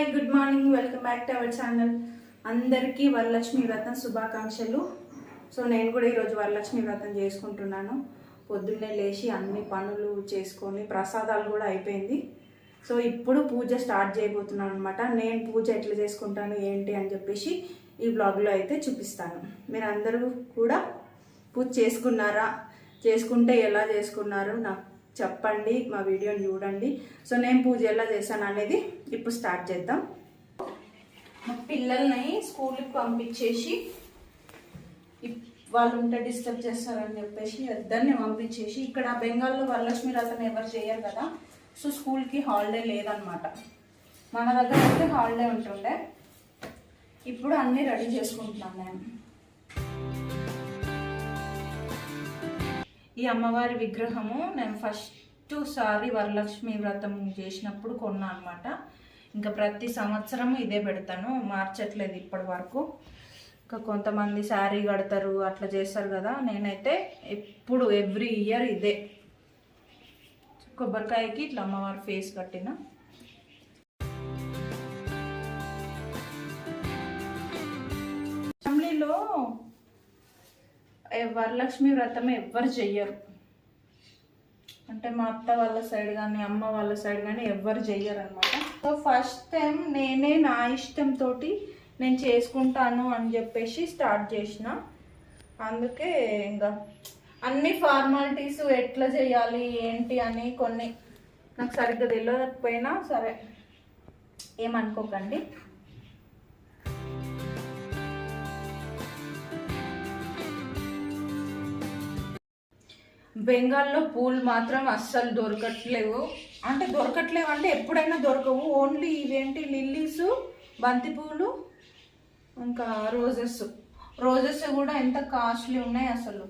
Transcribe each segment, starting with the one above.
Hi good morning. Welcome back to our channel. అందరికీ వరలక్ష్మి వ్రతం శుభాకాంక్షలు. సో నేను కూడా ఈరోజు వరలక్ష్మి వ్రతం చేసుకుంటున్నాను. పొద్దున్నే లేచి అన్ని పనులు చేసుకొని ప్రసాదాలు కూడా అయిపోయింది. సో ఇప్పుడు పూజ స్టార్ట్ చేయబోతున్నాను అనమాట నేను పూజ ఎట్లా చేసుకుంటాను ఏంటి అని చెప్పేసి ఈ బ్లాగ్లో అయితే చూపిస్తాను. మీరు అందరూ కూడా పూజ చేసుకున్నారా? చేసుకుంటే ఎలా చేసుకున్నారు? నాకు చెప్పండి మా వీడియోని చూడండి. సో నేను పూజ ఎలా చేశాను అనేది ఇప్పుడు స్టార్ట్ చేద్దాం. మా పిల్లల్ని స్కూల్కి పంపించేసి ఇప్- వాళ్ళు ఉంటే డిస్టర్బ్ చేస్తారని చెప్పేసి ఇద్దరిని పంపించేసి ఇక్కడ బెంగాల్లో వరలక్ష్మి రథం ఎవరు చేయరు కదా సో స్కూల్కి హాలిడే లేదనమాట. మన దగ్గర అయితే హాలిడే ఉంటుండే. ఇప్పుడు అన్నీ రెడీ చేసుకుంటున్నాను నేను. ఈ అమ్మవారి విగ్రహము నేను ఫస్ట్ సారి వరలక్ష్మి వ్రతం చేసినప్పుడు కొన్నా అనమాట ఇంకా ప్రతి సంవత్సరం ఇదే పెడతాను. మార్చట్లేదు ఇప్పటి వరకు. ఇంకా కొంతమంది శారీ కడతారు అట్లా చేస్తారు కదా. నేనైతే ఎప్పుడు ఎవ్రీ ఇయర్ ఇదే. కొబ్బరికాయకి ఇట్లా అమ్మవారి ఫేస్ కట్టిన. ఫ్యామిలీలో వరలక్ష్మి వ్రతం ఎవ్వరు చెయ్యరు. అంటే మా అత్త వాళ్ళ సైడ్ కానీ అమ్మ వాళ్ళ సైడ్ కానీ ఎవ్వరు చెయ్యరు అనమాట సో ఫస్ట్ టైం నేనే నా ఇష్టంతో నేను చేసుకుంటాను అని చెప్పేసి స్టార్ట్ చేసిన. అందుకే ఇంకా అన్ని ఫార్మాలిటీస్ ఎట్లా చేయాలి ఏంటి అని కొన్ని నాకు సరిగ్గా తెలియకపోయినా సరే ఏమనుకోకండి. బెంగాల్లో పూలు మాత్రం అస్సలు దొరకట్లేవు. అంటే దొరకట్లేవు అంటే ఎప్పుడైనా దొరకవు. ఓన్లీ ఇవేంటి? లిల్లీస్ బంతి పూలు ఇంకా రోజెస్ రోజెస్ కూడా ఎంత కాస్ట్లీ ఉన్నాయి అసలు.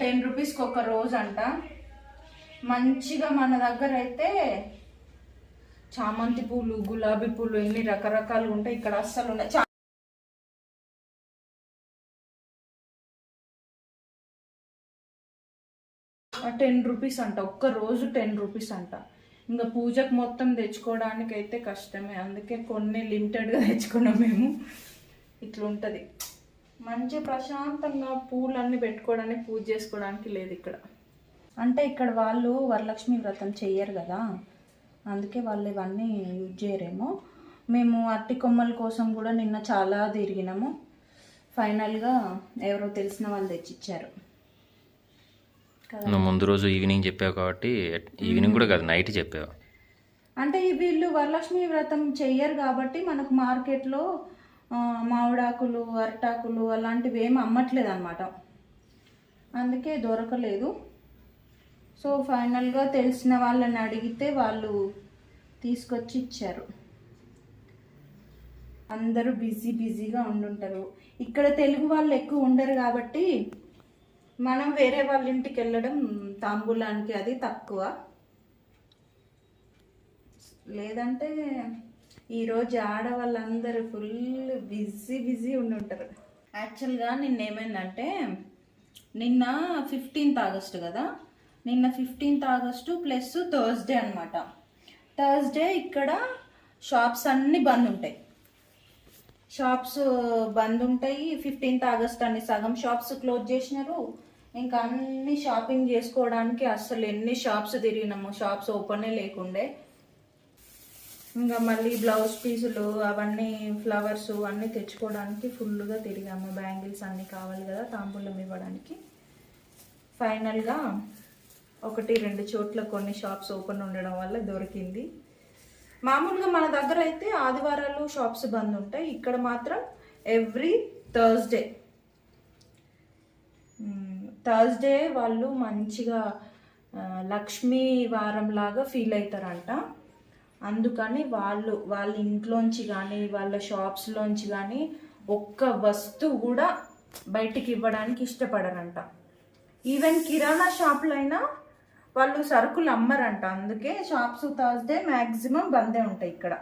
టెన్ రూపీస్కి ఒక రోజ్ అంట. మంచిగా మన దగ్గర అయితే చామంతి పూలు గులాబీ పూలు ఎన్ని రకరకాలు ఉంటాయి. ఇక్కడ అస్సలు ఉన్నాయి. టెన్ రూపీస్ అంట ఒక్క రోజు టెన్ రూపీస్ అంట. ఇంకా పూజకు మొత్తం తెచ్చుకోవడానికి అయితే కష్టమే అందుకే కొన్ని లిమిటెడ్గా తెచ్చుకున్నాం మేము. ఇట్లుంటుంది. మంచి ప్రశాంతంగా పూలన్నీ పెట్టుకోవడానికి పూజ చేసుకోవడానికి లేదు ఇక్కడ. అంటే ఇక్కడ వాళ్ళు వరలక్ష్మి వ్రతం చెయ్యరు కదా అందుకే వాళ్ళు ఇవన్నీ యూజ్ చేయరేమో. మేము అట్టి కొమ్మల కోసం కూడా నిన్న చాలా తిరిగినాము. ఫైనల్గా ఎవరో తెలిసిన వాళ్ళు తెచ్చిచ్చారు. నువ్వు ముందు రోజు ఈవినింగ్ చెప్పావు కాబట్టి ఈవినింగ్ కూడా కాదు నైట్ చెప్పావు. అంటే ఈ వీళ్ళు వరలక్ష్మి వ్రతం చెయ్యరు కాబట్టి మనకు మార్కెట్లో మామిడాకులు అరటాకులు అలాంటివి ఏమి అమ్మట్లేదు అనమాట అందుకే దొరకలేదు. సో ఫైనల్గా తెలిసిన వాళ్ళని అడిగితే వాళ్ళు తీసుకొచ్చి ఇచ్చారు. అందరూ బిజీ బిజీగా ఉండుంటారు. ఇక్కడ తెలుగు వాళ్ళు ఎక్కువ ఉండరు కాబట్టి మనం వేరే వాళ్ళ ఇంటికి వెళ్ళడం తాంబూలానికి అది తక్కువ. లేదంటే ఈరోజు ఆడవాళ్ళందరూ ఫుల్ బిజీ బిజీ ఉండి ఉంటారు యాక్చువల్గా నిన్న ఏమైందంటే నిన్న ఫిఫ్టీన్త్ ఆగస్ట్ కదా? నిన్న ఫిఫ్టీన్త్ ఆగస్టు ప్లస్ థర్స్డే అనమాట థర్స్డే ఇక్కడ షాప్స్ అన్నీ బంద్ ఉంటాయి. షాప్స్ బంద్ ఉంటాయి. ఫిఫ్టీన్త్ ఆగస్ట్ అని సగం షాప్స్ క్లోజ్ చేసినారు. ఇంకా అన్ని షాపింగ్ చేసుకోవడానికి అసలు ఎన్ని షాప్స్ తిరిగినాము షాప్స్ ఓపెనే లేకుండే. ఇంకా మళ్ళీ బ్లౌజ్ పీసులు అవన్నీ ఫ్లవర్స్ అన్నీ తెచ్చుకోవడానికి ఫుల్గా తిరిగాము. బ్యాంగిల్స్ అన్నీ కావాలి కదా తాంబూలం ఇవ్వడానికి. ఫైనల్గా ఒకటి రెండు చోట్ల కొన్ని షాప్స్ ఓపెన్ ఉండడం వల్ల దొరికింది. మామూలుగా మన దగ్గర అయితే ఆదివారాలు షాప్స్ బంద్ ఉంటాయి. ఇక్కడ మాత్రం ఎవ్రీ థర్స్డే. థర్స్డే వాళ్ళు మంచిగా లక్ష్మీ వారం లాగా ఫీల్ అవుతారంట అందుకని వాళ్ళు వాళ్ళ ఇంట్లోంచి కానీ వాళ్ళ షాప్స్లోంచి కానీ ఒక్క వస్తువు కూడా బయటికి ఇవ్వడానికి ఇష్టపడరంట. ఈవెన్ కిరాణా షాప్లైనా వాళ్ళు సరుకులు అమ్మరంట. అందుకే షాప్స్ థర్స్డే మ్యాక్సిమం బందే ఉంటాయి ఇక్కడ.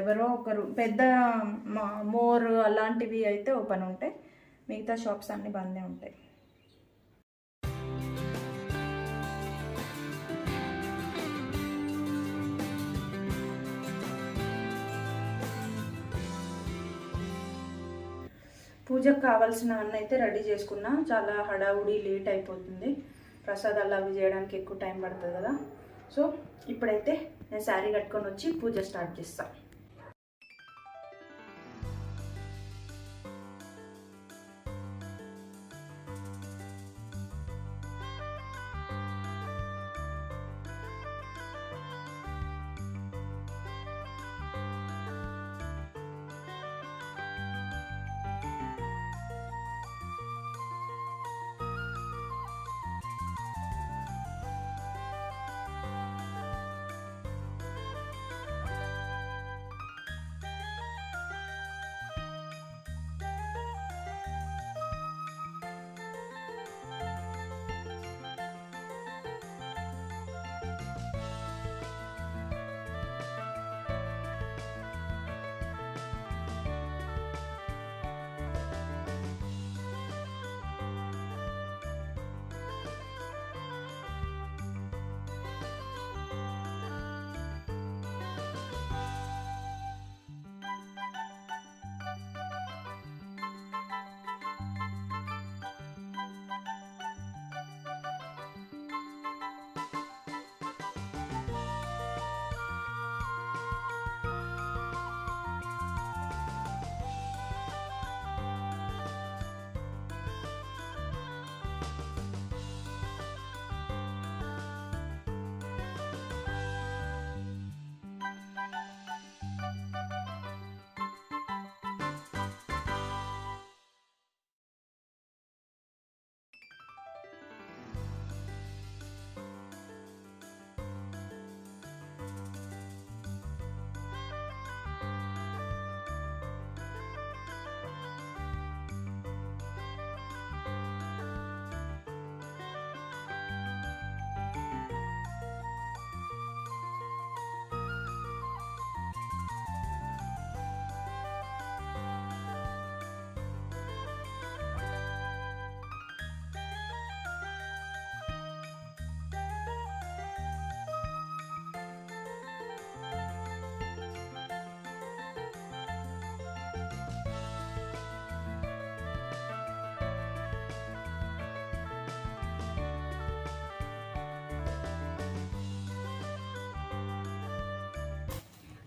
ఎవరో ఒకరు పెద్ద మోర్ అలాంటివి అయితే ఓపెన్ ఉంటాయి. మిగతా షాప్స్ అన్నీ బందే ఉంటాయి. పూజకు కావాల్సిన అన్న అయితే రెడీ చేసుకున్నా. చాలా హడావుడి లేట్ అయిపోతుంది. ప్రసాదాలు అవి చేయడానికి ఎక్కువ టైం పడుతుంది కదా. సో ఇప్పుడైతే నేను శారీ కట్టుకొని వచ్చి పూజ స్టార్ట్ చేస్తాను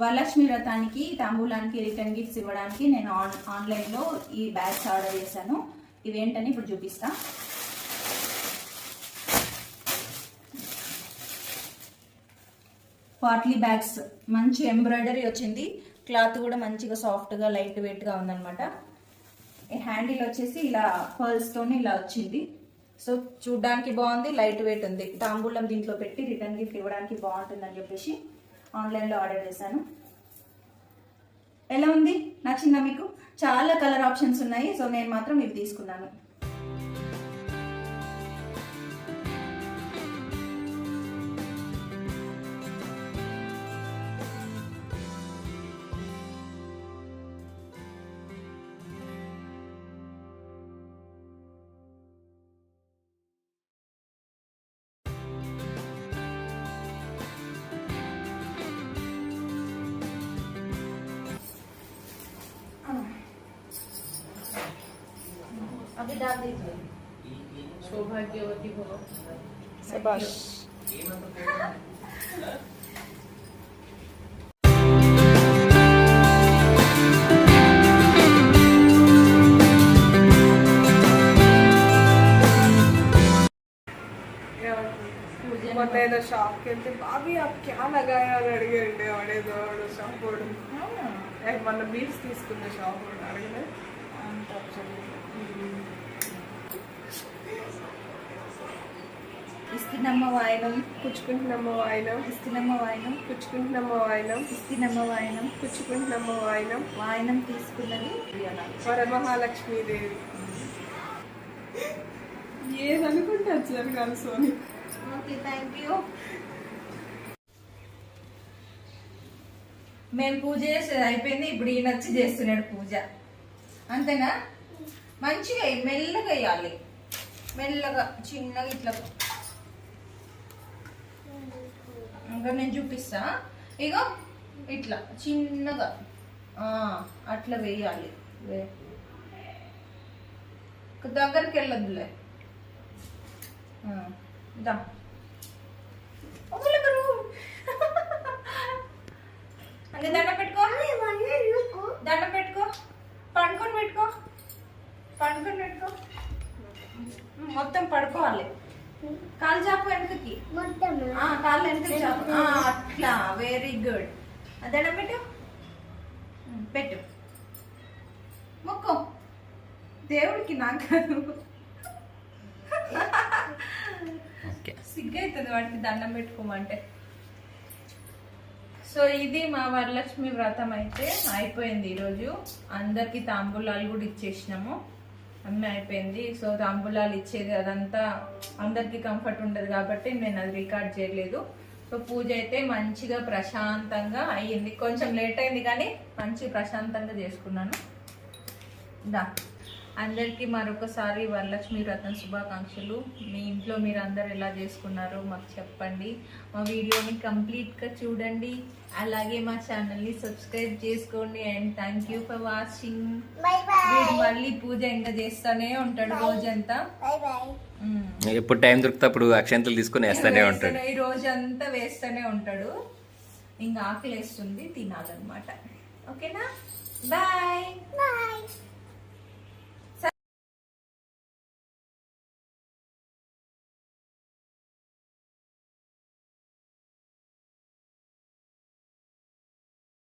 వరలక్ష్మి వ్రతానికి తాంబూలానికి రిటర్న్ గిఫ్ట్స్ ఇవ్వడానికి నేను ఆన్ ఆన్లైన్లో ఈ బ్యాగ్స్ ఆర్డర్ చేశాను. ఇవేంటని ఇప్పుడు చూపిస్తా. పాట్లీ బ్యాగ్స్ మంచి ఎంబ్రాయిడరీ వచ్చింది. క్లాత్ కూడా మంచిగా సాఫ్ట్గా లైట్ వెయిట్గా ఉందన్నమాట. హ్యాండిల్ వచ్చేసి ఇలా పర్ల్స్తోనే ఇలా వచ్చింది. సో చూడ్డానికి బాగుంది లైట్ వెయిట్ ఉంది. తాంబూలం దీంట్లో పెట్టి రిటర్న్ గిఫ్ట్ ఇవ్వడానికి బాగుంటుందని చెప్పేసి ఆన్లైన్లో ఆర్డర్ చేశాను. ఎలా ఉంది? నచ్చిందా మీకు? చాలా కలర్ ఆప్షన్స్ ఉన్నాయి సో నేను మాత్రం ఇవి తీసుకున్నాను. अभी डाल दीजिए सौभाग्यवती भव शाबाश ಮೊನ್ನೆದ ಶಾಪ್ ಕೇಳ್ತೆ ಬಾಬಿ ಅದು ಕ್ಯಾ ಲಗಾಯ ಅಡಿಗೆ ಅಂಡೆ ಒಡೆದು ಅವಳು ಶಾಪ್ ಬೋರ್ಡು ಯಾಕೆ ಮೊನ್ನೆ ಬೀಲ್ಸ್ ತೀಸ್ಕೊಂಡು ಶಾಪ್ ಬೋರ್ಡು ಅಡಿಗೆ ಅಂತ ఇస్తినమ్మ వాయనం పుచ్చుకుంటున్నామో వాయినం ఇస్తినమ్మ వాయనం పుచ్చుకుంటున్నామో వాయినం ఇస్తినమ్మ వాయనం పుచ్చుకుంటున్నామో వాయినం వాయనం తీసుకున్నది. వరమహాలక్ష్మీదేవి. ఏదనుకుంటే సార్ కాదు సోని ఓకే థ్యాంక్ యూ. మేము పూజ చేసేది అయిపోయింది. ఇప్పుడు ఈయన వచ్చి చేస్తున్నాడు పూజ. అంతేనా? మంచిగా మెల్లగా వేయాలి మెల్లగా చిన్నగా ఇట్లా ఇంకా నేను చూపిస్తా. ఇగో ఇట్లా చిన్నగా. అట్లా వేయాలి. దగ్గరికి వెళ్ళదులే దా అంటే దండ పెట్టుకో. దండ పెట్టుకో. పండుకొని పెట్టుకో. పండుకొని పెట్టుకో. మొత్తం పడుకోవాలి. కాలు చాపు వెనకకి? ఆ, కాళ్ళు వెనకకి చాపు. ఆ, అట్లా. వెరీ గుడ్ దండ పెట్టు. పెట్టు. మొక్కు. దేవుడికి నాకు కాదు. ఓకే. సిగ్గైతుంది వాడికి దండం పెట్టుకోమంటే. సో ఇది మా వరలక్ష్మి వ్రతం అయితే అయిపోయింది ఈరోజు. అందరికి తాంబూలాలు కూడా ఇచ్చేసినాము. అన్నీ అయిపోయింది. సో తాంబూలాలు ఇచ్చేది అదంతా అందరికి కంఫర్ట్ ఉండదు కాబట్టి నేను అది రికార్డ్ చేయలేదు. సో పూజ అయితే మంచిగా ప్రశాంతంగా అయ్యింది. కొంచెం లేట్ అయింది కానీ మంచి ప్రశాంతంగా చేసుకున్నాను. దా. అందరికీ మరొకసారి వరలక్ష్మి వ్రతం శుభాకాంక్షలు. మీ ఇంట్లో మీరు అందరు ఎలా చేసుకున్నారో మాకు చెప్పండి. మా వీడియోని కంప్లీట్గా చూడండి. అలాగే మా ఛానల్ని సబ్స్క్రైబ్ చేసుకోండి and thank you for watching. వీడు మళ్ళీ పూజ ఇంకా చేస్తానే ఉంటాడు రోజంతా. ఎప్పుడు టైం దొరికితే అప్పుడు అక్షంతలు తీసుకొని వేస్తానే ఉంటాడు. ఈ రోజంతా వేస్తూనే ఉంటాడు. ఇంకా ఆకలి వేస్తుంది తినాలన్నమాట. ఓకేనా? Bye Bye.